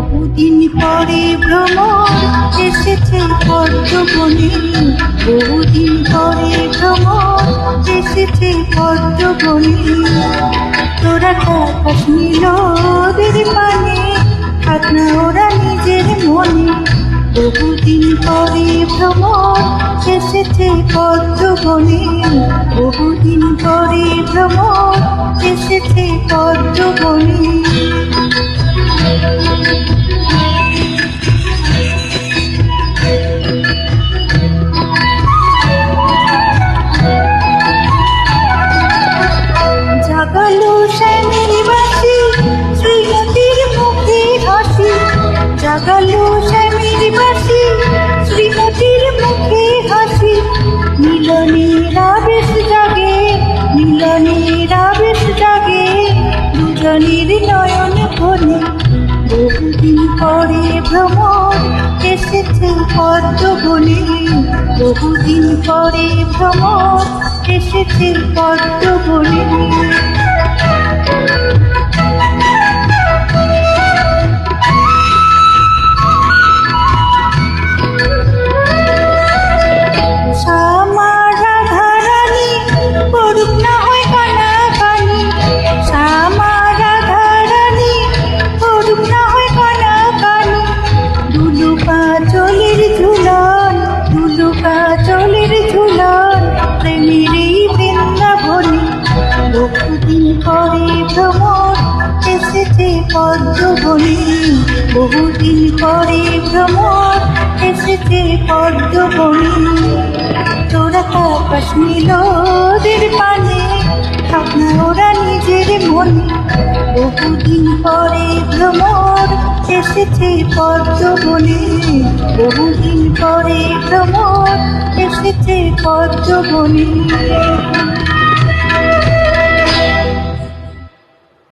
বহুদিন পরে ভ্রমণ এসেছে পদ্মবনে বহুদিন পরে ভ্রমণ এসেছে পদ্মবনে তোরা কাকাশ নীল ওদের পানে থাক না ওরা নিজের মনে। বহুদিন পরে ভ্রমণ এসেছে পদ্মবনে বহুদিন পরে ভ্রমণ এসেছে পদ্মবনে জাগালো শ্যামের বাসি শ্রীমতীর মুখে হাসি। মিলনের আবেশ জাগে মিলনের আবেশ জাগে। দুজনের নয়ন ভরে বহুদিন পরে ভ্রমণ এসেছে পদ্মবনে। বহুদিন পরে ভ্রমণ এসেছে পদ্মবনে। পদ্মবনে বহুদিন পরে ভ্রমণ, এসেছে পদ্মবনে তোরা কাপাস নীলদের পানে থাক ওরা নিজের মনে। বহুদিন পরে ভ্রমণ, এসেছে পদ্মবনে বহুদিন পরে ভ্রমণ, এসেছে পদ্মবনে